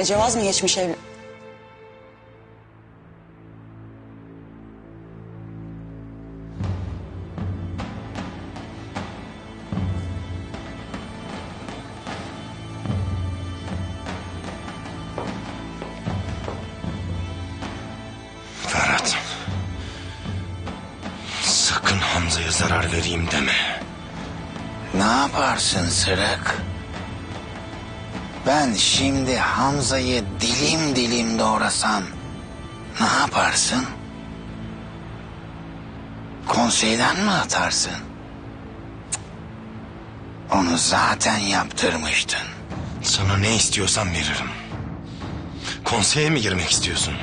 Ece vaz mı geçmiş ev? Ferhat. Sakın Hamza'ya zarar vereyim deme. Ne yaparsın Sırık? Ben şimdi Hamza'yı dilim dilim doğrasam ne yaparsın? Konseyden mi atarsın? Cık. Onu zaten yaptırmıştın. Sana ne istiyorsan veririm. Konseye mi girmek istiyorsun?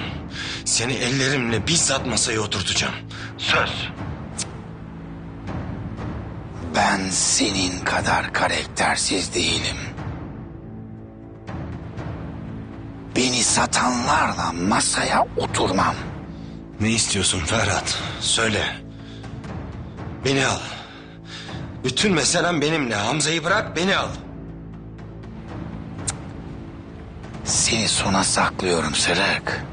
Seni ellerimle bizzat masaya oturtacağım. Söz. Ben senin kadar karaktersiz değilim. Satanlarla masaya oturmam. Ne istiyorsun Ferhat? Söyle. Beni al. Bütün meselem benimle. Hamza'yı bırak beni al. Seni sona saklıyorum Sırık.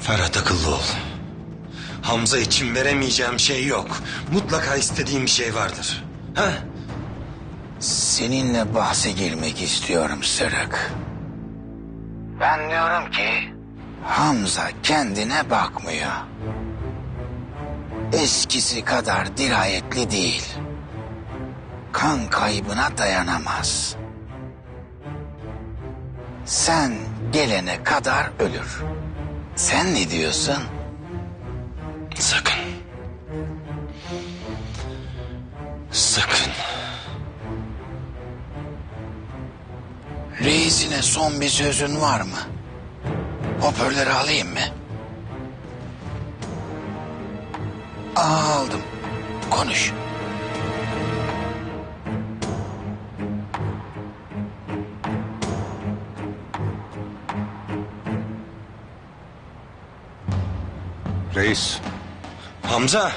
Ferhat akıllı ol. Hamza için veremeyeceğim şey yok. Mutlaka istediğim bir şey vardır. Ha? Seninle bahse girmek istiyorum Sırık. Ben diyorum ki... Hamza kendine bakmıyor. Eskisi kadar dirayetli değil. Kan kaybına dayanamaz. Sen gelene kadar ölür. Sen ne diyorsun? Sakın. Sakın. Reisine son bir sözün var mı? Hoparlörü alayım mı? Aldım. Konuş. Reis, Hamza.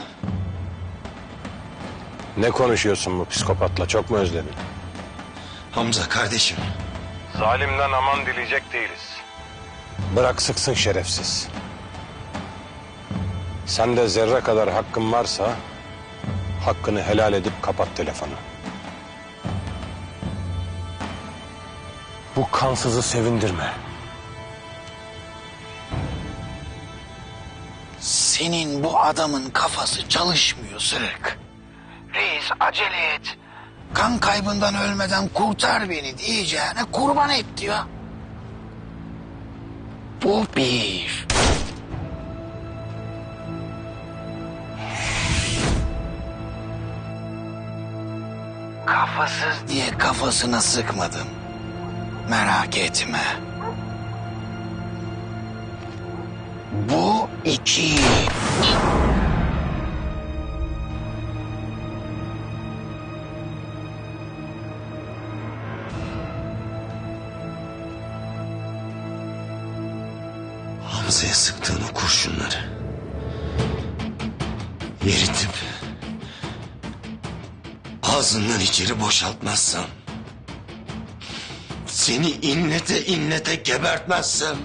ne konuşuyorsun bu psikopatla? Çok mu özledin? Hamza kardeşim. Zalimden aman dileyecek değiliz. Bırak sıksın şerefsiz. Sen de zerre kadar hakkın varsa... ...hakkını helal edip kapat telefonu. Bu kansızı sevindirme. Senin bu adamın kafası çalışmıyor Sırık. Reis acele et. Kan kaybından ölmeden kurtar beni diyeceğine kurban et diyor. Bu bir. Kafasız diye kafasına sıkmadım. Merak etme. Bu iki. Hamza'ya sıktığın o kurşunları. Eritip... ...ağzından içeri boşaltmazsam... ...seni inlete inlete gebertmezsem...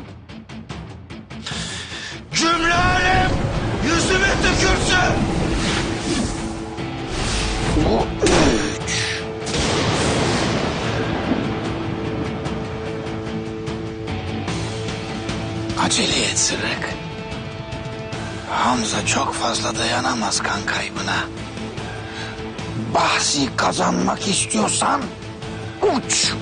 Acele et Sırık. Hamza çok fazla dayanamaz kan kaybına. Bahsi kazanmak istiyorsan uç.